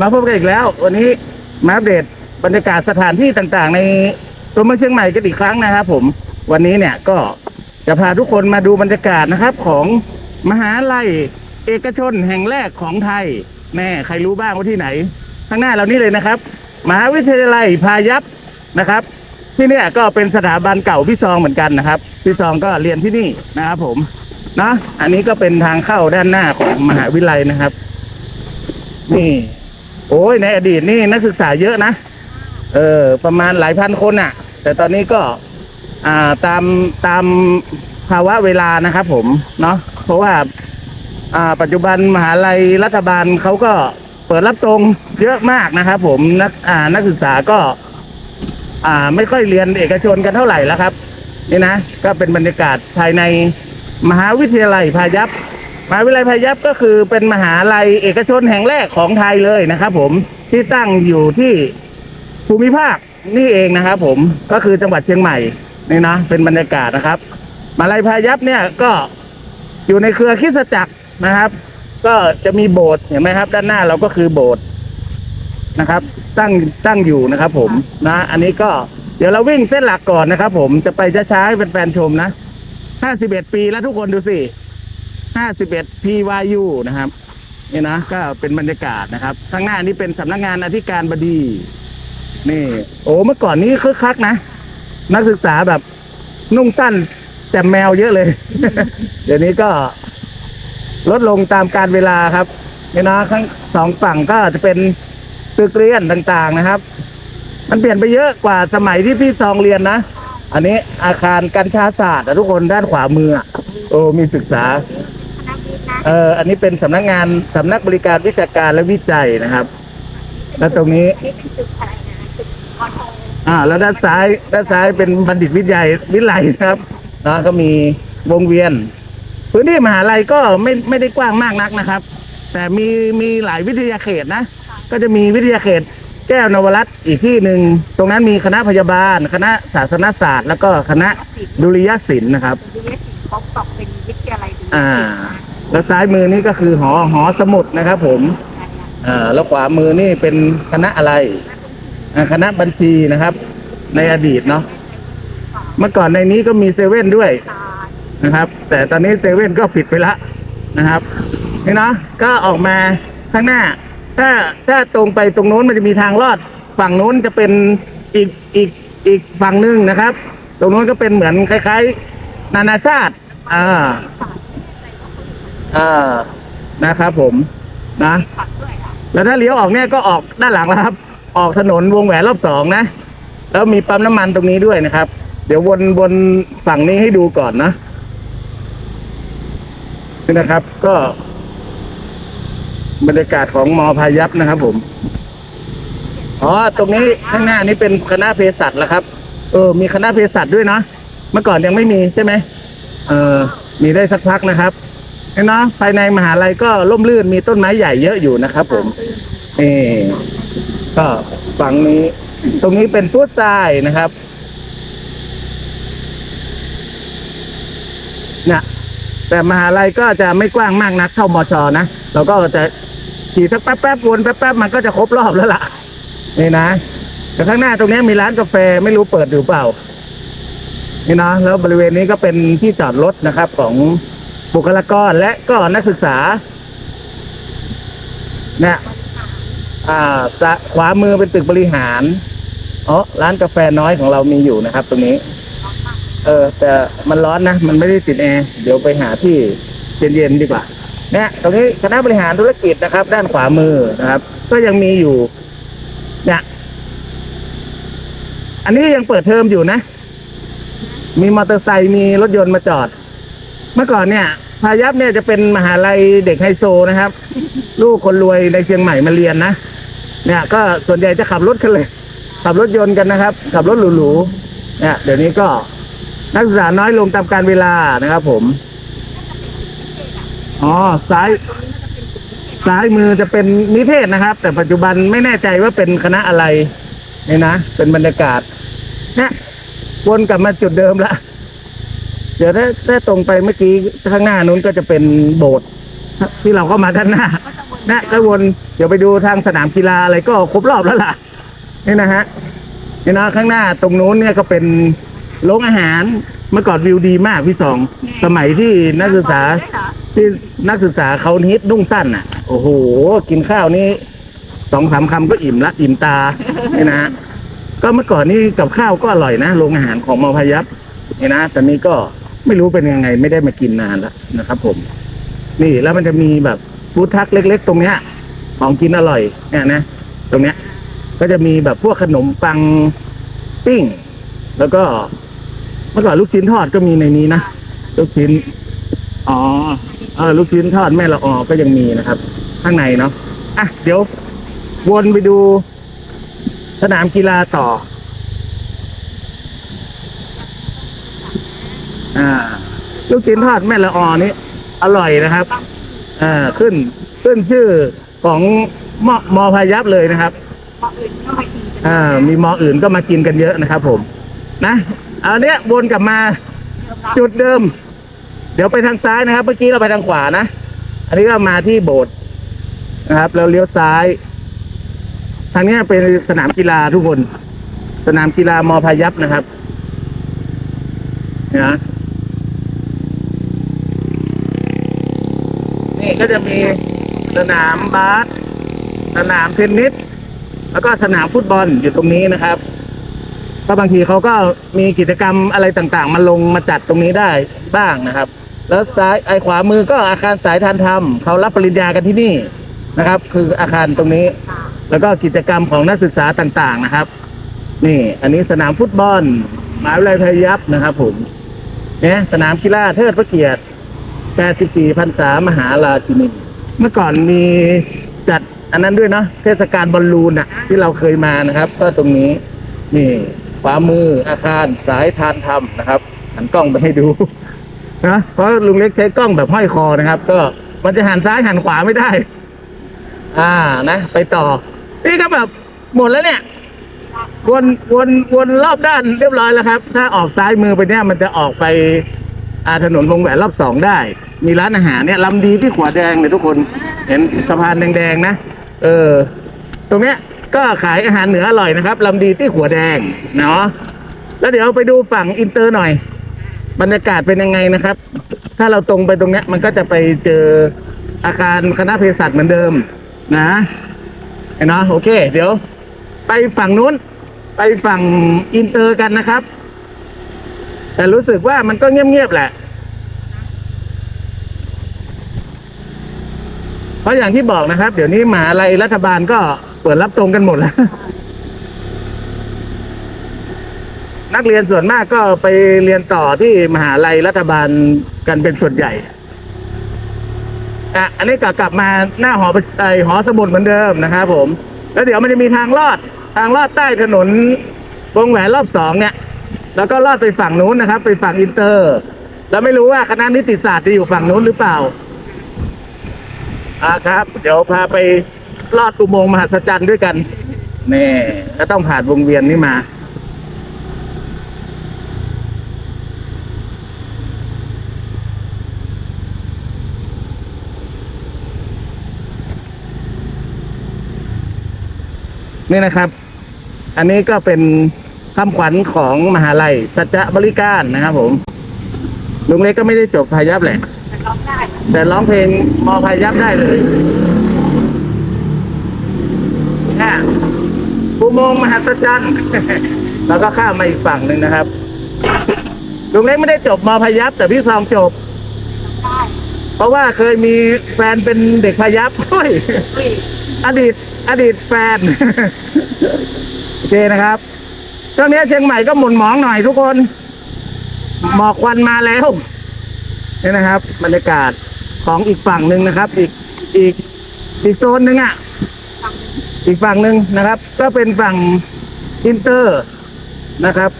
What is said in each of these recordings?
มาพบกันอีกแล้ว วันนี้มาอัปเดตบรรยากาศสถานที่ต่างๆ ในตัวเมืองเชียงใหม่กันอีกครั้งนะครับผมวันนี้เนี่ยก็จะพาทุกคนมาดูบรรยากาศนะครับของมหาลัยเอกชนแห่งแรกของไทยแน่ใครรู้บ้างว่าที่ไหน ข้างหน้าเรานี่เลยนะครับ มหาวิทยาลัยพายัพนะครับ ที่เนี่ยก็เป็นสถาบันเก่าพี่ซองเหมือนกันนะครับพี่ซองก็เรียนที่นี่นะครับผมนะอันนี้ก็เป็นทางเข้าด้านหน้าของมหาวิทยาลัยนะครับ นี่ โอ้ยในอดีตนี่นักศึกษาเยอะนะ เออ ประมาณหลายพันคนอะ แต่ตอนนี้ก็อ่าตามตามภาวะเวลานะครับผมเนาะเพราะว่าอ่าปัจจุบันมหาลัยรัฐบาลเขาก็เปิดรับตรงเยอะมากนะครับผมนักอ่านักศึกษาก็ อ่าไม่ค่อยเรียนเอกชนกันเท่าไหร่แล้วครับ นี่นะ ก็เป็นบรรยากาศภายในมหาวิทยาลัยพายัพ มหาวิทยาลัยพายัพก็คือเป็นมหาลัยเอกชนแห่งแรกของไทยเลยนะครับ ผมที่ตั้งอยู่ที่ภูมิภาคนี่เองนะครับผมก็คือจังหวัดเชียงใหม่นี่นะเป็นบรรยากาศนะครับมหาลัยพายัพเนี่ยก็อยู่ในเครือคริสตจักรนะครับ ก็จะมีโบสถ์เห็นไหมครับ ด้านหน้าเราก็คือโบสถ์นะครับ ตั้งตั้งอยู่นะครับ ผมนะ อันนี้ก็เดี๋ยวเราวิ่งเส้นหลักก่อนนะครับ ผมจะไปช้าๆให้แฟนๆชมนะห้าสิบเอ็ดปีแล้วทุกคนดูสิ ห้าสิบเอ็ด PYU นะครับนี่นะก็เป็นบรรยากาศนะครับ ข้างหน้านี่เป็นสำนักงานอธิการบดี นี่ โอ้เมื่อก่อนนี้คึกคักนะ นักศึกษาแบบนุ่งสั้นแจ่มแมวเยอะเลย เดี๋ยวนี้ก็ลดลงตามการเวลาครับนี่นะข้างสองฝั่งก็จะเป็นตึกเรียนต่างๆนะครับ มันเปลี่ยนไปเยอะกว่าสมัยที่พี่ซองเรียนนะ อันนี้อาคารกัญชาศาสตร์ทุกคนด้านขวามือ โอ้มีศึกษา เอออันนี้เป็นสำนักงานสำนักบริการวิชาการและวิจัยนะครับ แล้วตรงนี้ นี่เป็นตึกอะไรนะตึกออโทอ่า แล้วด้านซ้าย ด้านซ้ายเป็นบัณฑิตวิทยายวิไลนะครับแล้วก็มีวงเวียน พื้นที่มหาลัยก็ไม่ไม่ได้กว้างมากนักนะครับ แต่มีมีหลายวิทยาเขตนะ ก็จะมีวิทยาเขต แก้วนวรัตน์อีกที่หนึ่งตรงนั้นมีคณะพยาบาล คณะศาสนศาสตร์ แล้วก็คณะดุริยศิลป์นะครับดูเวสสิเขาตอกเป็นวิทยาลัยดูอ่า แล้วซ้ายมือนี่ก็คือหอหอสมุดนะครับผมอ่าแล้วขวามือนี่เป็นคณะอะไรคณะบัญชีนะครับ ในอดีตเนาะเมื่อก่อนในนี้ก็มีเซเว่นด้วยนะครับ แต่ตอนนี้เซเว่นก็ปิดไปละนะครับนี่เนาะก็ออกมาข้างหน้า ถ้าถ้าตรงไปตรงนู้นมันจะมีทางลอด ฝั่งนู้นจะเป็นอีกอีกอีกฝั่งหนึ่งนะครับ ตรงนู้นก็เป็นเหมือนคล้าย ๆ นานาชาติอ่า อ่านะครับผมนะผักด้วยอะแล้วถ้าเลี้ยวออกเนี่ยก็ออกด้านหลังแล้วครับ ออกถนนวงแหวนรอบสองนะ แล้วมีปั๊มน้ำมันตรงนี้ด้วยนะครับ เดี๋ยววนวนฝั่งนี้ให้ดูก่อนนะนี่นะครับ ก็ บรรยากาศของมอพายัพนะครับ ผมอ๋อตรงนี้ข้างหน้านี้เป็นคณะเภสัชแล้วครับ เออ มีคณะเภสัชด้วยนะเมื่อก่อนยังไม่มีใช่ไหมเออมีได้สักพักนะครับ เนาะภายในมหาลัยก็ร่มรื่นมีต้นไม้ใหญ่เยอะอยู่นะครับ ผมนี่ก็ฝั่งนี้ ตรงนี้เป็นฟุตทรายนะครับเนี่ยแต่มหาลัยก็จะไม่กว้างมากนักเท่ามอชอนะเราก็จะขี่สักแป๊บๆวนแป๊บๆมันก็จะครบรอบแล้วล่ะนี่นะแต่ข้างหน้าตรงนี้มีร้านกาแฟไม่รู้เปิดอยู่เปล่า นี่นะแล้วบริเวณนี้ก็เป็นที่จอดรถนะครับของ บุคลากรและก็นักศึกษาเนี่ยอ่าสะขวามือเป็นตึกบริหารอ๋อร้านกาแฟน้อยของเรามีอยู่นะครับ ตรงนี้ เออ แต่มันร้อนนะ มันไม่ได้ติดแอร์เดี๋ยวไปหาที่เย็นๆดีกว่าเนี่ยตรงนี้คณะบริหารธุรกิจนะครับ ด้านขวามือนะครับ ก็ยังมีอยู่ เนี่ยอันนี้ยังเปิดเทอมอยู่นะ มีมอเตอร์ไซค์มีรถยนต์มาจอด เมื่อก่อนเนี่ยพายัพเนี่ยจะเป็นมหาลัยเด็กไฮโซนะครับ ลูกคนรวยในเชียงใหม่มาเรียนนะเนี่ย ก็ส่วนใหญ่จะขับรถกันเลย ขับรถยนต์กันนะครับ ขับรถหรูๆเนี่ยเดี๋ยวนี้ก็นักศึกษาน้อยลงตามการเวลานะครับ ผมอ๋อซ้ายซ้ายมือจะเป็นนิเทศนะครับ แต่ปัจจุบันไม่แน่ใจว่าเป็นคณะอะไรนี่นะเป็นบรรยากาศเนี่ยวนกลับมาจุดเดิมละ เดี๋ยวถ้าถ้าตรงไปเมื่อกี้ข้างหน้านู้นก็จะเป็นโบสถ์ที่เราเข้ามาด้านหน้าก็จะวนนะก็วนเดี๋ยวไปดูทางสนามกีฬาอะไรก็ครบรอบแล้วล่ะนี่นะฮะนี่นะข้างหน้าตรงนู้นเนี่ยก็เป็นโรงอาหารเมื่อก่อนวิวดีมากพี่สองสมัยที่นักศึกษาด้วยเหรอที่นักศึกษาเขาฮิตนุ่งสั้นอะ โอ้โห กินข้าวนี่สองสามคำก็อิ่มละ อิ่มตานี่นะฮะก็เมื่อก่อนนี่กับข้าวก็อร่อยนะโรงอาหารของมอพยัพนี่นะแต่นี้ก็ ไม่รู้เป็นยังไง ไม่ได้มากินนานแล้วนะครับ ผม นี่แล้วมันจะมีแบบฟู้ดทักเล็ก ๆ ตรงเนี้ย ของกินอร่อยเนี่ยนะตรงเนี้ย ก็จะมีแบบพวกขนมปังปิ้ง แล้วก็เมื่อก่อนลูกชิ้นทอดก็มีในนี้นะลูกชิ้นอ๋อเออลูกชิ้นทอดแม่ละออก็ยังมีนะครับ ข้างในเนาะอะเดี๋ยว วนไปดู สนามกีฬาต่อ อ่า ลูกชิ้นทอดแม่ละออนี่อร่อยนะครับอ่าขึ้นขึ้นชื่อของมอมอพายัพเลยนะครับอื่นก็มากินอ่ามีมออื่นก็มากินกันเยอะนะครับ ผม นะเอาเนี้ยวนกลับมาจุดเดิม เดี๋ยวไปทางซ้ายนะครับ เมื่อกี้เราไปทางขวานะ อันนี้ก็มาที่โบสถ์นะครับแล้วเลี้ยวซ้าย ทางนี้เป็นสนามกีฬาทุกคน สนามกีฬามอพายัพนะครับนะ ก็จะมีสนามบาสสนามเทนนิสแล้วก็สนามฟุตบอลอยู่ตรงนี้นะครับก็บางทีเขาก็มีกิจกรรมอะไรต่างๆ มาลงมาจัดตรงนี้ได้บ้างนะครับ แล้วซ้ายไอ้ขวามือก็อาคารสายทานธรรมเขารับปริญญากันที่นี่นะครับ คืออาคารตรงนี้ แล้วก็กิจกรรมของนักศึกษาต่างๆนะครับ นี่ อันนี้สนามฟุตบอลมหาวิทยาลัยพยัพนะครับ ผมเนี่ยสนามกีฬาเทิดพระเกียรติ 84พรรษามหาราชินีเมื่อก่อนมีจัดอันนั้นด้วยเนาะเทศกาลบอลลูนอะที่เราเคยมานะครับ ก็ตรงนี้นี่ขวามืออาคารสายทานธรรมนะครับหันกล้องไปให้ดูนะเพราะลุงเล็กใช้กล้องแบบห้อยคอนะครับ ก็มันจะหันซ้ายหันขวาไม่ได้ อ่านะ ไปต่อ นี่ก็แบบหมดแล้วเนี่ย วนวนวนรอบด้านเรียบร้อยแล้วครับ ถ้าออกซ้ายมือไปเนี่ยมันจะออกไปอาถนนวงแหวนรอบสองได้ มีร้านอาหารเนี่ยลำดีที่ขวาแดงเลยทุกคนเห็นสะพานแดงๆนะเออ ตรงเนี้ยก็ขายอาหารเหนืออร่อยนะครับลำดีที่ขัวแดงเนาะแล้วเดี๋ยวไปดูฝั่งอินเตอร์หน่อย บรรยากาศเป็นยังไงนะครับ ถ้าเราตรงไปตรงเนี้ยมันก็จะไปเจออาคารคณะเภสัชเหมือนเดิมนะเห็นเนาะโอเค เดี๋ยว ไปฝั่งนู้น ไปฝั่งอินเตอร์กันนะครับ แต่รู้สึกว่ามันก็เงียบๆแหละ เพราะอย่างที่บอกนะครับ เดี๋ยวนี้มหาลัยรัฐบาลก็เปิดรับตรงกันหมดแล้ว นักเรียนส่วนมากก็ไปเรียนต่อที่มหาลัยรัฐบาลกันเป็นส่วนใหญ่อะอันนี้กลับกลับมาหน้าหอประไอหอสมุดเหมือนเดิมนะครับผม แล้วเดี๋ยวมันจะมีทางลอด ทางลอดใต้ถนนวงแหวนรอบสองเนี่ย แล้วก็ลอดไปฝั่งนู้นนะครับ ไปฝั่งอินเตอร์ แล้วไม่รู้ว่าคณะนิติศาสตร์จะอยู่ฝั่งนู้นหรือเปล่า อ่าครับ เดี๋ยวพาไปลอดอุโมงค์มหัศจรรย์ด้วยกันนี่ก็ต้องผ่านวงเวียนนี้มา นี่นะครับ อันนี้ก็เป็นคำขวัญของมหาลัยสัจจะบริการนะครับผม ลุงเล็กก็ไม่ได้จบพายัพแหละ แต่ร้องได้แต่ร้องเพลงมอพายัพได้เลยน่ะอุโมงค์มหัศจรรย์ แล้วก็ข้ามมาอีกฝั่งหนึ่งนะครับลุงเล็กไม่ได้จบมอพายัพแต่พี่ทองจบได้เพราะว่าเคยมีแฟนเป็นเด็กพายัพเฮ้ยอุ้ยอดีต อดีตแฟน โอเคนะครับช่วงนี้เชียงใหม่ก็หมุนหมองหน่อยทุกคน หมอกควันมาแล้วนี่นะครับ บรรยากาศ ของอีกฝั่งหนึ่งนะครับ อีกอีกอีกโซนหนึ่งอะ อีกฝั่งหนึ่งนะครับ ก็เป็นฝั่งอินเตอร์นะครับ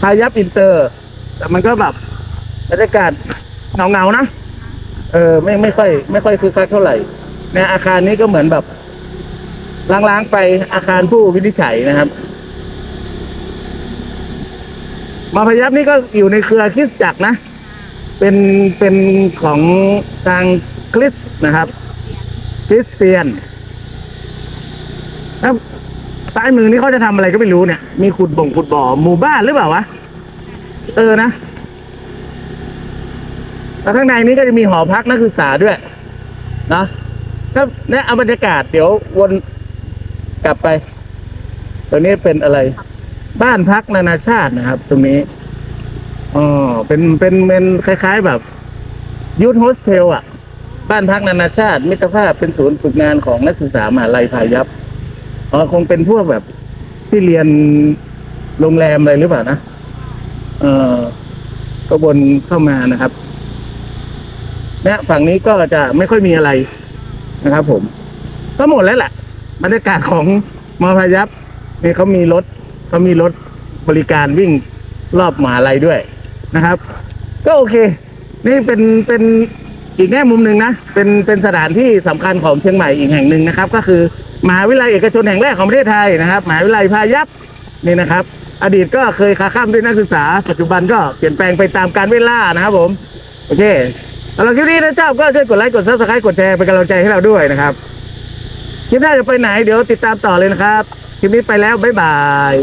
พายัพอินเตอร์ แต่มันก็แบบบรรยากาศเงาๆนะเออไม่ไม่ค่อย ไม่ค่อยคือคักเท่าไหร่ในอาคารนี้ก็เหมือนแบบล้างๆไปอาคารผู้วินิจฉัยนะครับมาพยัพนี่ก็อยู่ในเครือคริสจักรนะ เป็นเป็นของทางคริสต์นะครับ คริสเตียนแล้วซ้ายมือนี่เขาจะทำอะไรก็ไม่รู้เนี่ย มีขุดบ่งขุดบ่อหมู่บ้านหรือเปล่าวะ เออนะแล้วข้างในนี้ก็จะมีหอพักนักศึกษาด้วยนาะก็เนี่ยเอาบรรยากาศเดี๋ยววนกลับไปตัวนี้เป็นอะไร บ้านพักนานาชาตินะครับ ตรงนี้ อ๋อเป็นเป็นเป็นคล้าย ๆ แบบยูทโฮสเทลอะ บ้านพักนานาชาติมิตรภาพเป็นศูนย์ฝึกงานของนักศึกษามหาลัยพายัพอ๋อคงเป็นพวกแบบที่เรียนโรงแรมอะไรหรือเปล่านะ เออก็บนเข้ามานะครับเนี่ยฝั่งนี้ก็จะไม่ค่อยมีอะไรนะครับ ผม ก็หมดแล้วแหละบรรยากาศของมอพายัพนี่เขามีรถเขามีรถบริการวิ่งรอบมหาลัยด้วย นะครับ ก็โอเค นี่เป็นเป็นอีกแง่มุมหนึ่งนะเป็นเป็นสถานที่สำคัญของเชียงใหม่อีกแห่งหนึ่งนะครับ ก็คือมหาวิทยาลัยเอกชนแห่งแรกของประเทศไทยนะครับมหาวิทยาลัยพายัพนี่นะครับ อดีตก็เคยค้าข้ามด้วยนักศึกษา ปัจจุบันก็เปลี่ยนแปลงไปตามการเวลานะครับผม โอเคสำหรับคลิปนี้นะเจ้าก็ช่วยกดไลค์กดซับสไครต์กดแชร์เป็นกำลังใจให้เราด้วยนะครับคลิปหน้าจะไปไหนเดี๋ยวติดตามต่อเลยนะครับคลิปนี้ไปแล้วบ๊ายบาย